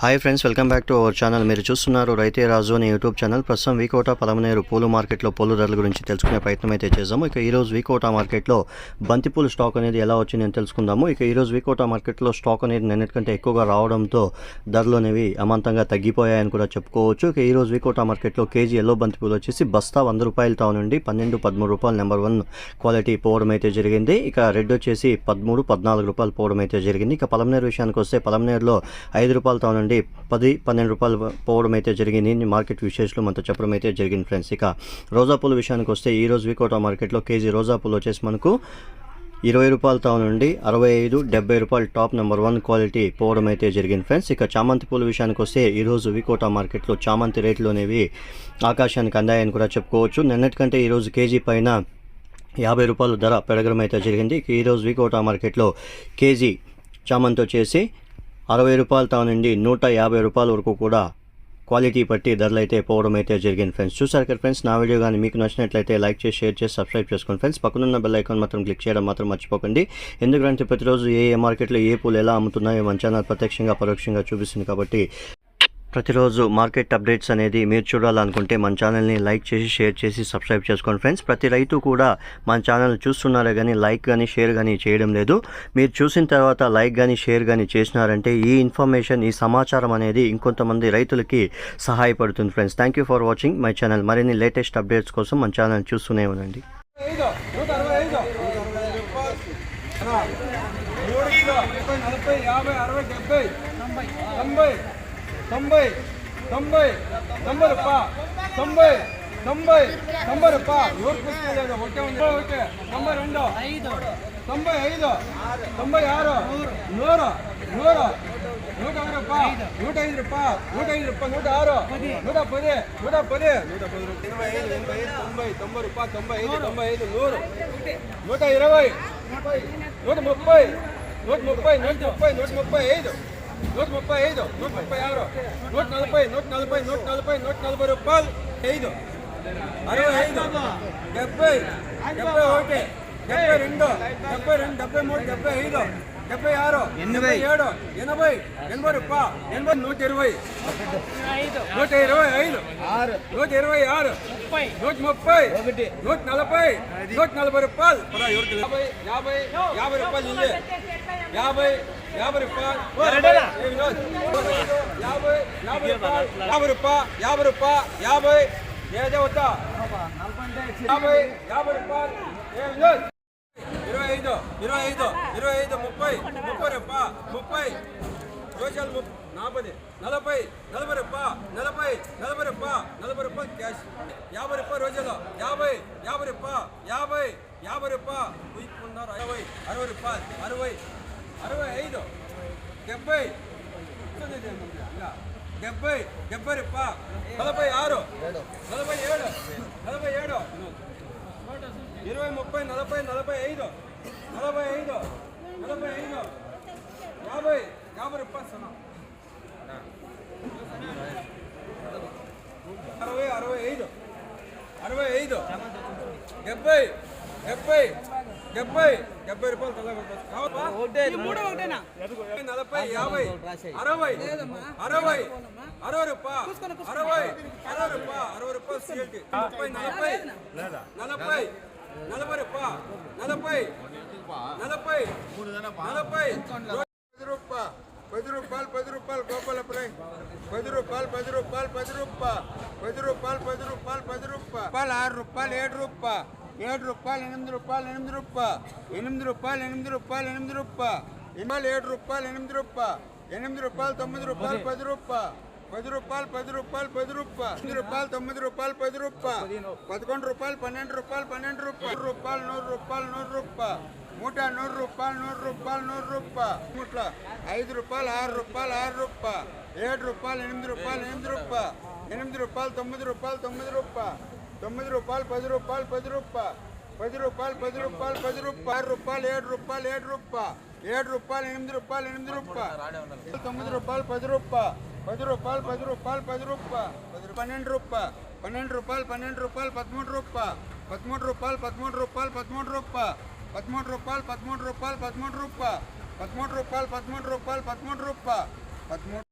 Hi friends welcome back to our channel మీరు చూస్తున్నారు రైతే రాజు అనే యూట్యూబ్ ఛానల్ ప్రస్తుతం వీకోట పలమనేరు పూలు మార్కెట్లో పూల ధరల గురించి తెలుసుకునే ప్రయత్నం అయితే చేసాము ఇక ఈరోజు వీకోట మార్కెట్లో బంతిపూలు స్టాక్ అనేది ఎలా వచ్చింది అని తెలుసుకుందాము. ఇక ఈరోజు వీకోట మార్కెట్లో స్టాక్ అనేది నిన్నటికంటే ఎక్కువగా రావడంతో ధరలు అనేవి అమాంతంగా తగ్గిపోయాయని కూడా చెప్పుకోవచ్చు. ఇక ఈరోజు వీకోట మార్కెట్లో కేజీ ఎల్లో బంతిపూలు వచ్చేసి బస్తా వంద రూపాయలతో నుండి పన్నెండు పదమూడు రూపాయలు నెంబర్ వన్ క్వాలిటీ పోవడం అయితే జరిగింది. ఇక రెడ్ వచ్చేసి పదమూడు పద్నాలుగు రూపాయలు పోవడం అయితే జరిగింది. ఇక పలమనేరు విషయానికి వస్తే పలమనేరులో ఐదు రూపాయలతో నుండి పది పన్నెండు రూపాయలు పోవడం అయితే జరిగింది. మార్కెట్ విశేషాలు మనతో చెప్పడం అయితే జరిగింది ఫ్రెండ్స్. ఇక రోజా పూల విషయానికి వస్తే ఈ రోజు వికోట మార్కెట్లో కేజీ రోజా పూలు వచ్చేసి మనకు ఇరవై రూపాయలతో నుండి అరవై ఐదు డెబ్బై రూపాయలు టాప్ నెంబర్ వన్ క్వాలిటీ పోవడం అయితే జరిగింది ఫ్రెండ్స్. ఇక చామంతి పూల విషయానికి వస్తే ఈరోజు వికోట మార్కెట్లో చామంతి రేట్లు అనేవి ఆకాశానికి అందాయని కూడా చెప్పుకోవచ్చు. నిన్నటికంటే ఈరోజు కేజీ పైన యాభై రూపాయలు ధర పెరగడం అయితే జరిగింది ఈరోజు వికోట మార్కెట్లో కేజీ చామంతి వచ్చేసి అరవై రూపాయలతో నుండి నూట యాభై రూపాయల వరకు కూడా క్వాలిటీ బట్టి ధరలైతే పోవడం అయితే జరిగింది ఫ్రెండ్స్. చూసారు కదా ఫ్రెండ్స్ నా వీడియో కానీ మీకు నచ్చినట్లయితే లైక్ చేసి షేర్ చేసి సబ్స్క్రైబ్ చేసుకోండి ఫ్రెండ్స్. పక్కనున్న బెల్ ఐకాన్ మాత్రం క్లిక్ చేయడం మాత్రం మర్చిపోకండి. ఎందుకంటే ప్రతిరోజు ఏ ఏ మార్కెట్లో ఏ పూలు ఎలా అమ్ముతున్నాయో మన ఛానల్ ప్రత్యక్షంగా పరోక్షంగా చూపిస్తుంది కాబట్టి ప్రతిరోజు మార్కెట్ అప్డేట్స్ అనేది మీరు చూడాలనుకుంటే మన ఛానల్ని లైక్ చేసి షేర్ చేసి సబ్స్క్రైబ్ చేసుకోండి ఫ్రెండ్స్. ప్రతి రైతు కూడా మన ఛానల్ చూస్తున్నారే కానీ లైక్ కానీ షేర్ కానీ చేయడం లేదు. మీరు చూసిన తర్వాత లైక్ కానీ షేర్ కానీ చేసినారంటే ఈ ఇన్ఫర్మేషన్ ఈ సమాచారం అనేది ఇంకొంతమంది రైతులకి సహాయపడుతుంది friends. Thank you for watching my channel. మరిన్ని లేటెస్ట్ అప్డేట్స్ కోసం మన ఛానల్ చూస్తూనే ఉండండి. నలభై యాభై అరవై డెబ్బై తొంభై. తొంభై తొంభై తొంభై రూపా తొంభై తొంభై తొంభై రూపా ఎవరు పుస్తకలేదు ఒకే ఉంది ఓకే తొంభై రెండు తొంభై ఐదు తొంభై ఆరు నూరు నూరు నూట ఆరు రూపా నూట ఐదు రూపా నూట ఐదు రూపా నూట ఆరు నూట పది నూట పది నూట పది రూపాయలు ఎనభై ఐదు ఎనభై ఐదు తొంభై తొంభై రూపా తొంభై ఐదు తొంభై ఐదు నూరు నూట ఇరవై నూట ముప్పై నూట ముప్పై నూట ముప్పై నూట ముప్పై ఐదు నూట ముప్పై ఐదు నూట ముప్పై ఆరు నూట నలభై నూట నలభై నూట నలభై నూట నలభై రూపాయలు. ఐదు అరవై ఐదు డెబ్బై డెబ్బై ఒకటి డెబ్బై రెండు డెబ్బై రెండు డెబ్బై మూడు డెబ్బై ఐదు డెబ్బై ఆరు ఎనభై. ఏడు ఎనభై ఎనభై రూపా ఎనభై నూట ఇరవై. నూట ఇరవై ఐదు నూట ఇరవై ఆరు నూట ముప్పై నూట నలభై నూట నలభై రూపాయలు. యాభై యాభై యాభై రూపాయలు ఇల్లే. యాభై యాభై రూపాయలు. లేదు. యాభై యాభై రూపాయలు. యాభై రూపాయ యాభై రూపాయ యాభై. ఏదో వద్దా? యాభై యాభై రూపాయలు. ఇరవై ఐదు ఇరవై ఐదు ఇరవై ఐదు ముప్పై ముప్పై రూపా ముప్పై. రోజులు ముప్ నలభై నలభై నలభై రూపా నలభై నలభై రూపా నలభై రూపాయలు క్యాష్. యాభై రూపాయలు రోజులు. యాభై యాభై రూపా యాభై యాభై రూపా ఉన్నారు అరవై అరవై రూపాయలు అరవై. అరవై ఐదు. డెబ్బై. డెబ్బై. డెబ్బై రూపా నలభై ఆరు. నలభై ఏడు. నలభై ఏడు. ఇరవై ముప్పై నలభై నలభై ఐదు. నలభై ఐదు. నలభై ఐదు. యాభై. యాభై రూపాయలు అరవై అరవై ఐదు. అరవై ఐదు. డెబ్బై. డెబ్బై. డెబ్బై డెబ్బై రూపాయలు తల నలభై యాభై అరవై అరవై అరవై రూపాయ అరవై అరవై రూపాయ అరవై రూపాయలు సీఎల్టీ ముప్పై నలభై నలభై నలభై రూపాయ నలభై నలభై నలభై. పది రూపాయలు పది రూపాయలు పది రూపాయలు గోపాలపురం. పది రూపాయలు పది రూపాయలు పది రూపాయలు పది రూపాయలు పది రూపాయలు పది రూపాయలు ఆరు రూపాయలు ఏడు రూపాయలు ఏడు రూపాయలు ఎనిమిది రూపాయలు ఎనిమిది రూపాయలు ఎనిమిది రూపాయలు ఎనిమిది రూపాయలు ఎనిమిది రూపాయలు ఇమాలు ఏడు రూపాయలు ఎనిమిది రూపాయలు ఎనిమిది రూపాయలు తొమ్మిది రూపాయలు పది రూపాయలు పది రూపాయలు పది రూపాయలు పది రూపాయలు ఎనిమిది రూపాయలు తొమ్మిది రూపాయలు పది రూపాయలు పదకొండు రూపాయలు పన్నెండు రూపాయలు పన్నెండు రూపాయలు నూరు రూపాయలు నూరు రూపాయలు నూరు రూపాయలు మూట నూరు రూపాయలు నూరు రూపాయలు నూరు రూపాయలు మూట్ల ఐదు రూపాయలు ఆరు రూపాయలు ఆరు రూపాయలు ఏడు రూపాయలు ఎనిమిది రూపాయలు ఎనిమిది రూపాయలు ఎనిమిది రూపాయలు తొమ్మిది రూపాయలు తొమ్మిది రూపాయలు తొమ్మిది రూపాయలు పది రూపాయలు పది రూపాయలు పది రూపాయలు పది రూపాయలు పది రూపాయలు ఆరు రూపాయలు ఏడు రూపాయలు ఏడు రూపాయలు ఏడు రూపాయలు ఎనిమిది రూపాయలు ఎనిమిది రూపాయలు తొమ్మిది రూపాయలు పది రూపాయలు పది రూపాయలు పది రూపాయలు పది రూపాయలు పది రూ- పన్నెండు రూపాయలు పన్నెండు రూపాయలు పన్నెండు రూపాయలు పదమూడు రూపాయలు పదమూడు రూపాయలు పదమూడు రూపాయలు పదమూడు రూపాయలు పదమూడు రూపాయలు పదమూడు రూపాయలు పదమూడు రూపాయలు పదమూడు రూపాయలు పదమూడు రూపాయలు పదమూడు రూపాయలు పదమూడు